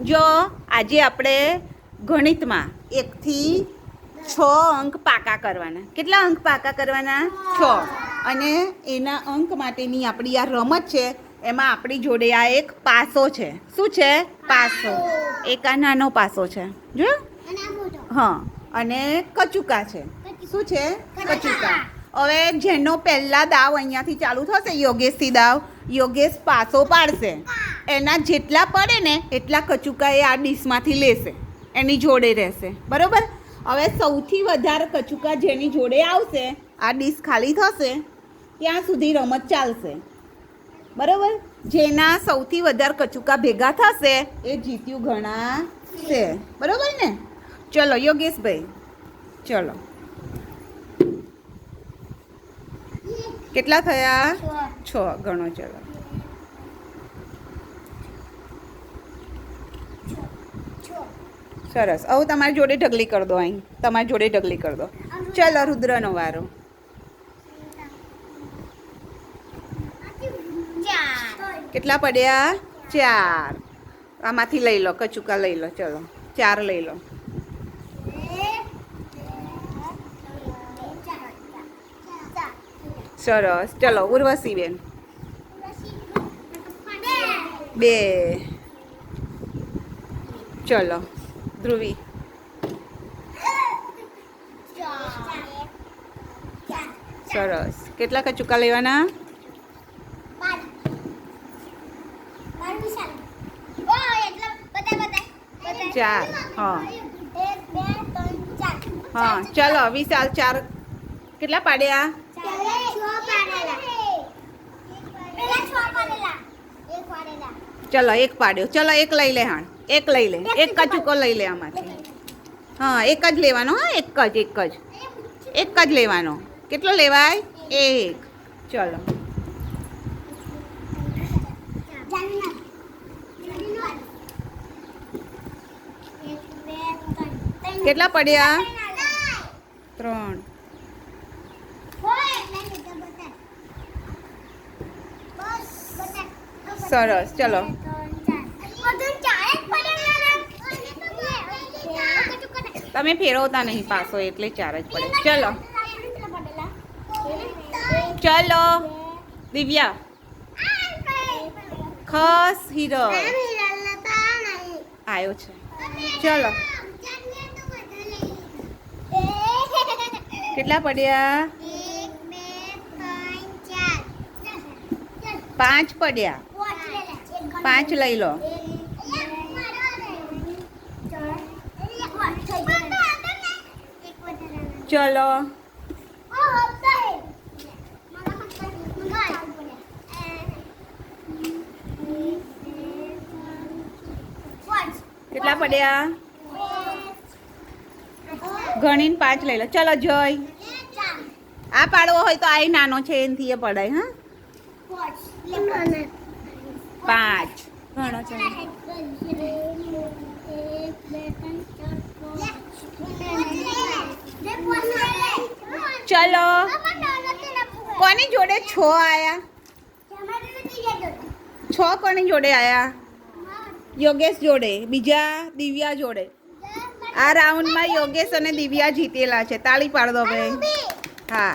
જો આજે આપણે ગણિતમાં એકથી છ અંક પાકા કરવાના. કેટલા અંક પાકા કરવાના? છ. અને એના અંક માટેની આપણી આ રમત છે, એમાં આપણી જોડે આ એક પાસો છે. શું છે? પાસો. એક આ નાનો પાસો છે. જો? હા. અને કચુકા છે. શું છે? કચુકા. હવે જેનો પહેલા દાવ અહીંયાથી ચાલુ થશે, યોગેશથી દાવ. યોગેશ પાસો પાડશે. એના જેટલા પડે ને એટલા કચુકા એ આ ડીશમાંથી લેશે. એની જોડે રહેશે. બરાબર? હવે સૌથી વધારે કચુકા જેની જોડે આવશે આ ડીશ ખાલી થશે ત્યાં સુધી રમત ચાલશે. બરાબર? જેના સૌથી વધારે કચુકા ભેગા થશે એ જીત્યું ગણાશે. બરાબર ને? ચલો યોગેશભાઈ ચલો. કેટલા થયા? છ ગણો ચલો. સરસ. હવે તમારી જોડે ઢગલી કરી દો અહીં. તમારી જોડે ઢગલી કરી દો. ચલો રુદ્રનો વારો. કેટલા પડ્યા? ચાર. આમાંથી લઈ લો, કચુકા લઈ લો, ચલો. ચાર લઈ લો. સરસ. ચલો, ઉર્વશી બેન. બે. ચલો. ધ્રુવી. સરસ. કેટલા કચુકા લેવાના? ચાર. હા. હા. ચાલો વિશાલ ચાર. કેટલા પાડ્યા? ચલો, એક પાડ્યો. ચલો, એક લઈ લે હાણ. એક લઈ લે, એક કચુકો લઈ લે આમાંથી. હા, એક જ લેવાનો, હા, એક જ એક જ. એક જ લેવાનો. કેટલો લેવાય? એક. ચલો. કેટલા પડ્યા? ત્રણ. સરસ, ચલો. તમે ફેરવતા નહીં પાસો એટલે ચાર જ પડે. ચલો. ચલો. દિવ્યા. ખસ હીરો. આવ્યો છે. ચલો. કેટલા પડ્યા? પાંચ પડ્યા. પાંચ લઈ લો. ચલો. કેટલા પડ્યા? ગણીને પાંચ લઈ લો. ચલો જય આ પાડવો હોય તો આ નાનો છે, એનથી એ પડાય, હા? પાંચ. ઘણો છે. ચલો. કોની જોડે છો આયા? છો કોની જોડે આયા? યોગેશ જોડે બીજા દિવ્યા જોડે. આ રાઉન્ડમાં યોગેશ અને દિવ્યા જીતેલા છે. તાળી પાડ દો ભાઈ હા.